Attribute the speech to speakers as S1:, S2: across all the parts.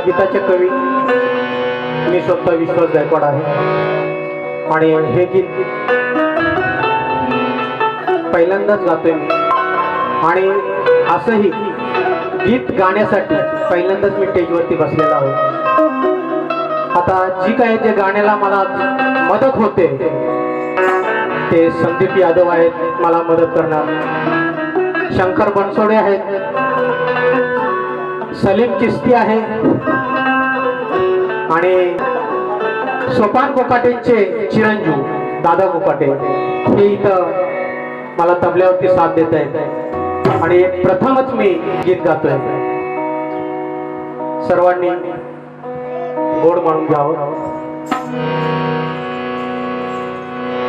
S1: या गीताचे कवी. मी स्वतः विश्वास गायकवाड आहे. आणि हे गीत पहिल्यांदाच गातोय मी. आणि असंही गीत गाण्यासाठी पहिल्यांदाच मी स्टेजवरती बसलेला आहोत. आता जी काय जे गाण्याला मला मदत होते ते संदीप यादव आहेत मला मदत करणार. शंकर बनसोडे आहेत सलीम चिस्ती आहे. आणि सोपान कोकाटेंचे चिरंजीव दादा कोकाटे हे इथं मला तबल्यावरती साथ देत आहेत. आणि प्रथमच मी गीत गातोय. सर्वांनी गोड म्हणून घ्यावं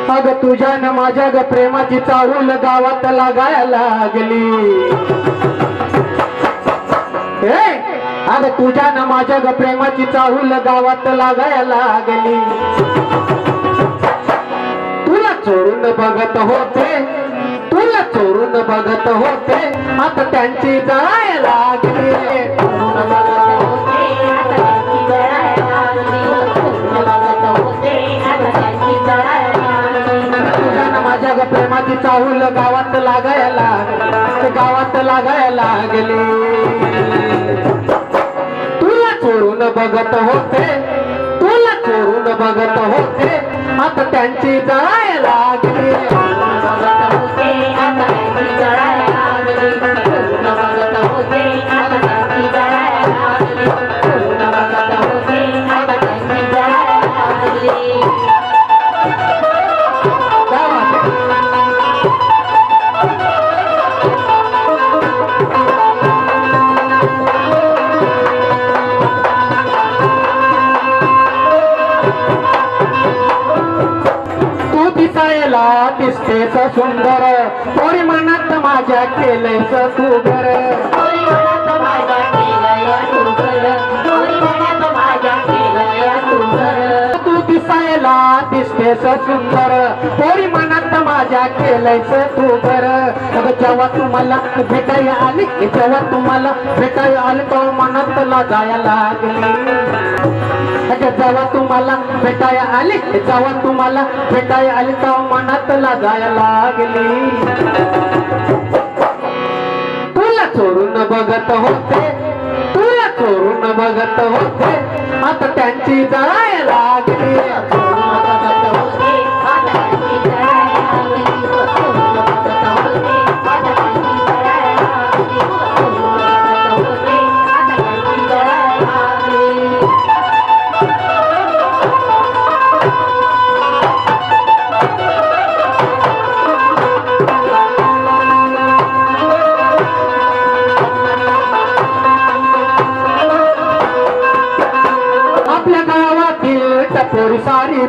S1: अग तुझ्या न माझ्या ग प्रेमाची चाहूल गावात लागायला लागली. अग तुझ्या न माझ्या ग प्रेमाची चाहूल गावात लागायला लागली. तुला चोरून बघत होते तुला चोरून बघत होते आता त्यांची जळायला लागली. तुझ्या न माझ्या प्रेमाची चाहूल गावात लागायला गावात लागायला लागली. बघत होते. तुला चोरून बघत होते. आता त्यांची जळायला लागली. दिसतेस सुंदर. थोडी मनात माझ्या केलंयस तू घर तू दिसायला दिसतेस सुंदर. थोडी मनात माझ्या केलंयस तू घर जेव्हा तुम्हाला भेटायला आली जेव्हा तुम्हाला भेटायला आली तेव्हा मनात लागायला लागली. अगं जेव्हा तुम्हाला भेटाया आली जेव्हा तुम्हाला भेटाया आली तेव्हा मनात लागायला लागली. तुला चोरून बघत होते तुला चोरून बघत होते आता त्यांची जळायला लागली.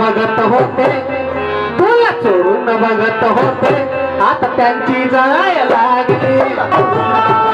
S1: बघत होते. तुला चोरून बघत होते. आता त्यांची जळायला लागली.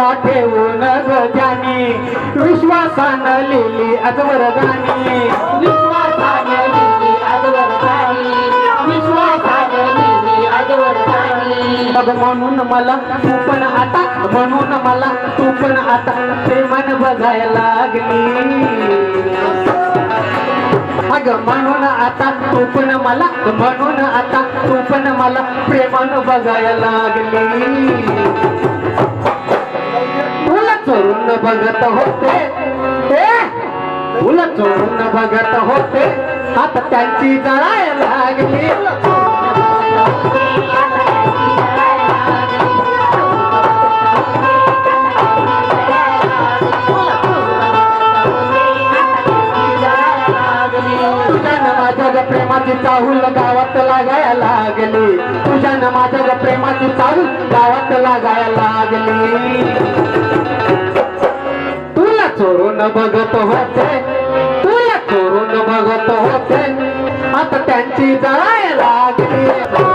S1: दामोदराला ठेवून ग ध्यानी विश्वासानं लिहिली अजवर गाणी. मग म्हणून मला तू पण आता म्हणून मला तू पण आता प्रेमान बघायला लागली. अग म्हणून आता तू पण मला म्हणून आता तू पण मला प्रेमान बघायला लागली. चोरून बघत होते. ए, तुला चोरून बघत होते? आता त्यांची जळाय लागली. प्रेमाची चाहूल गावात लागायला लागली. तुझ्यानं माझ्या प्रेमाची चाहूल गावात लागायला लागली. चोरून बघत होते. तुला चोरून बघत होते. आता त्यांची जळायला लागली.